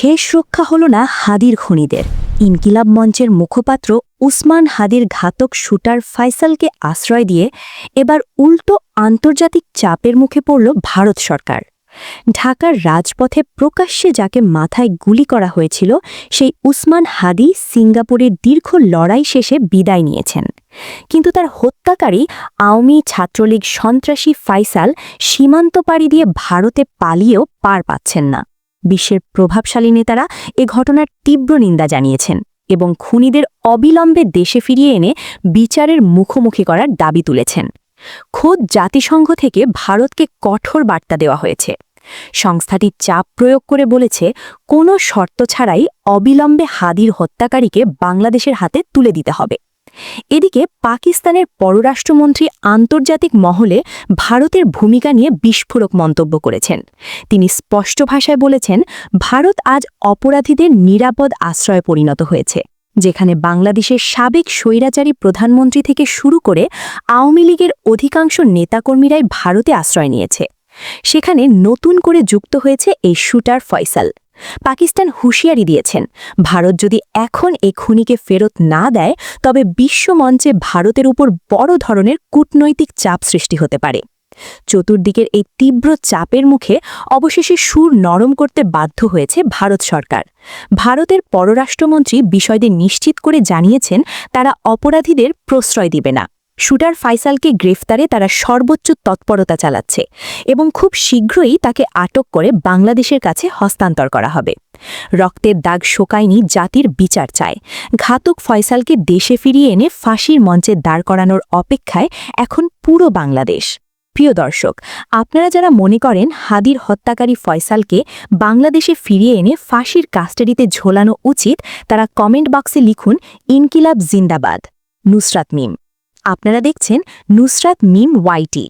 শেষ রক্ষা হল না হাদির খনিদের। ইনকিলাব মঞ্চের মুখপাত্র উসমান হাদির ঘাতক শুটার ফাইসালকে আশ্রয় দিয়ে এবার উল্টো আন্তর্জাতিক চাপের মুখে পড়ল ভারত সরকার। ঢাকার রাজপথে প্রকাশ্যে যাকে মাথায় গুলি করা হয়েছিল, সেই উসমান হাদি সিঙ্গাপুরের দীর্ঘ লড়াই শেষে বিদায় নিয়েছেন। কিন্তু তার হত্যাকারী আওয়ামী ছাত্রলীগ সন্ত্রাসী ফাইসাল সীমান্ত পাড়ি দিয়ে ভারতে পালিয়েও পার পাচ্ছেন না। বিশ্বের প্রভাবশালী নেতারা এ ঘটনার তীব্র নিন্দা জানিয়েছেন এবং খুনিদের অবিলম্বে দেশে ফিরিয়ে এনে বিচারের মুখোমুখি করার দাবি তুলেছেন। খোদ জাতিসংঘ থেকে ভারতকে কঠোর বার্তা দেওয়া হয়েছে। সংস্থাটি চাপ প্রয়োগ করে বলেছে, কোনো শর্ত ছাড়াই অবিলম্বে হাদির হত্যাকারীকে বাংলাদেশের হাতে তুলে দিতে হবে। এদিকে পাকিস্তানের পররাষ্ট্রমন্ত্রী আন্তর্জাতিক মহলে ভারতের ভূমিকা নিয়ে বিস্ফোরক মন্তব্য করেছেন। তিনি স্পষ্ট ভাষায় বলেছেন, ভারত আজ অপরাধীদের নিরাপদ আশ্রয়ে পরিণত হয়েছে, যেখানে বাংলাদেশের সাবেক স্বৈরাচারী প্রধানমন্ত্রী থেকে শুরু করে আওয়ামী লীগের অধিকাংশ নেতাকর্মীরাই ভারতে আশ্রয় নিয়েছে। সেখানে নতুন করে যুক্ত হয়েছে এই শুটার ফয়সাল। পাকিস্তান হুঁশিয়ারি দিয়েছেন, ভারত যদি এখন এই খুনিকে ফেরত না দেয়, তবে বিশ্বমঞ্চে ভারতের উপর বড় ধরনের কূটনৈতিক চাপ সৃষ্টি হতে পারে। চতুর্দিকের এই তীব্র চাপের মুখে অবশেষে সুর নরম করতে বাধ্য হয়েছে ভারত সরকার। ভারতের পররাষ্ট্রমন্ত্রী বিষয়টি নিশ্চিত করে জানিয়েছেন, তারা অপরাধীদের প্রশ্রয় দিবে না। শুটার ফাইসালকে গ্রেফতারে তারা সর্বোচ্চ তৎপরতা চালাচ্ছে এবং খুব শীঘ্রই তাকে আটক করে বাংলাদেশের কাছে হস্তান্তর করা হবে। রক্তের দাগ শোকায়নি জাতির বিচার চায়। ঘাতক ফয়সালকে দেশে ফিরিয়ে এনে ফাঁসির মঞ্চে দাঁড় করানোর অপেক্ষায় এখন পুরো বাংলাদেশ। প্রিয় দর্শক, আপনারা যারা মনে করেন হাদির হত্যাকারী ফয়সালকে বাংলাদেশে ফিরিয়ে এনে ফাঁসির কাস্টাডিতে ঝোলানো উচিত, তারা কমেন্ট বক্সে লিখুন, ইনকিলাব জিন্দাবাদ। নুসরাত মিম। আপনারা দেখছেন নুসরাত মিম ওয়াইটি।